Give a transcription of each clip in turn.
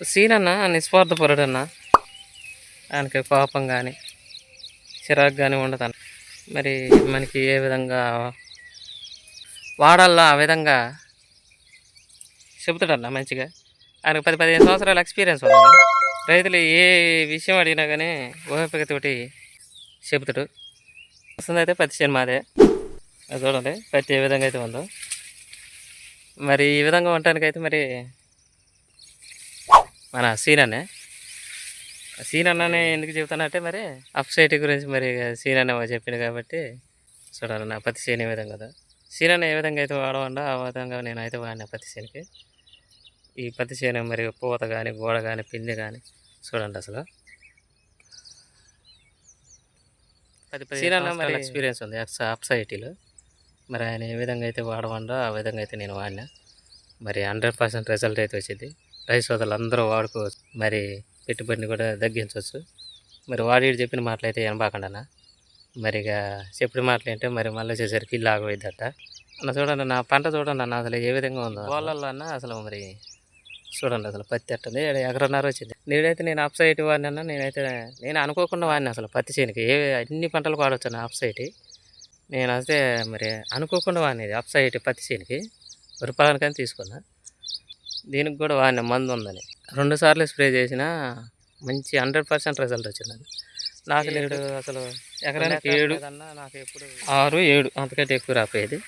సీనన్నా అన్న ఆయనకి కోపం కానీ చిరాకు కానీ ఉండదు అన్న మరి మనకి ఏ విధంగా వాడాలా ఆ విధంగా చెబుతాడన్న మంచిగా? ఆయనకు పది పదిహేను సంవత్సరాల ఎక్స్పీరియన్స్ ఉంది రైతులు ఏ విషయం అడిగినా కానీ ఓపికతోటి చెబుతాడు. వస్తుంది అయితే పత్తి చేను మాదే అది చూడండి పత్తి ఏ విధంగా అయితే ఉందో. మరి ఈ విధంగా ఉండటానికైతే మరి మన సీన్ అనే? సీన్ అన్ననే ఎందుకు చెబుతానంటే మరి అప్ సైట్ గురించి మరి సీన్ అన్న చెప్పింది కాబట్టి చూడాలి నా పత్తి చేను ఏ విధంగా కదా సీన్ అన్న ఏ విధంగా అయితే వాడవండో ఆ విధంగా నేను అయితే వాడిన పత్తి చేనుకి ఈ పత్తి చేను మరి పూత కానీ గోడ కానీ పిండి కానీ చూడండి అసలు. పది పది సీన్ మరి ఎక్స్పీరియన్స్ ఉంది. అప్ సైటీలో మరి ఆయన ఏ విధంగా అయితే వాడవండో ఆ విధంగా అయితే నేను వాడినా. మరి హండ్రెడ్ పర్సెంట్ రిజల్ట్ అయితే వచ్చింది. రైస్ సోదరులు అందరూ వాడుకోవచ్చు. మరి పెట్టుబడిని కూడా తగ్గించవచ్చు. మరి వాడి చెప్పిన మాటలు అయితే మరి ఇక చెప్పిన మాటలు ఏంటో మరి మళ్ళీ వచ్చేసరికి ఇల్లు ఆగపోయిద్దట అన్న చూడండి నా పంట చూడండి అన్న అసలు ఏ విధంగా ఉందో. వాళ్ళల్లో అన్న అసలు మరి చూడండి అసలు పత్తి అట్టండి ఏడు ఎకరన్నర వచ్చింది. నేనైతే నేను ఆఫ్ సైట్ అన్న నేనైతే నేను అనుకోకుండా వాడిని అసలు పత్తి చేనుకి. ఏ అన్ని పంటలు వాడవచ్చు ఆఫ్ సైట్ నేను అయితే మరి అనుకోకుండా వాడినది ఆఫ్ సైట్ పత్తి చేనుకి. వరిపాలనికని తీసుకున్నా. దీనికి కూడా వాడిన మందు ఉందని. రెండు సార్లు స్ప్రే చేసిన మంచి హండ్రెడ్ పర్సెంట్ రిజల్ట్ వచ్చింది నాకు నేడు అసలు ఎకరానికి ఏడు. నాకు ఎప్పుడు ఆరు ఏడు. అంతకంటే ఎక్కువ రాపోయేది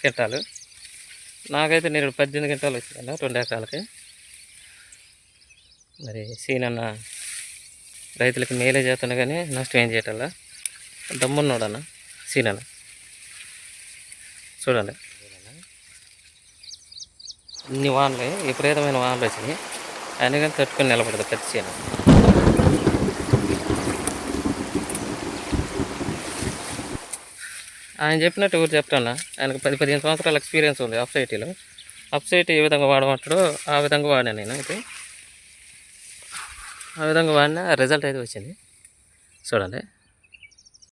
క్వింటాలు నాకైతే నేడు పద్దెనిమిది క్వింటాలు వచ్చిందన్న రెండు ఎకరాలకి. మరి సీనన్న రైతులకి మేలే చేస్తున్నా కానీ నష్టం ఏం చేయటల్లా దమ్మున్నాడన్న సీనన్న. చూడండి. ఇన్ని వానలు విపరీతమైన వానలు వచ్చినాయి. అయినా కానీ తట్టుకొని నిలబడదు పత్తి చేను ఆయన చెప్పినట్టు ఊరు చెప్తాను ఆయనకు పది పదిహేను సంవత్సరాల ఎక్స్పీరియన్స్ ఉంది అప్ సైటీలో అప్ సైట్ ఏ విధంగా వాడమంటాడో ఆ విధంగా వాడినా నేను అయితే. ఆ విధంగా వాడినా రిజల్ట్ అయితే వచ్చింది. చూడండి.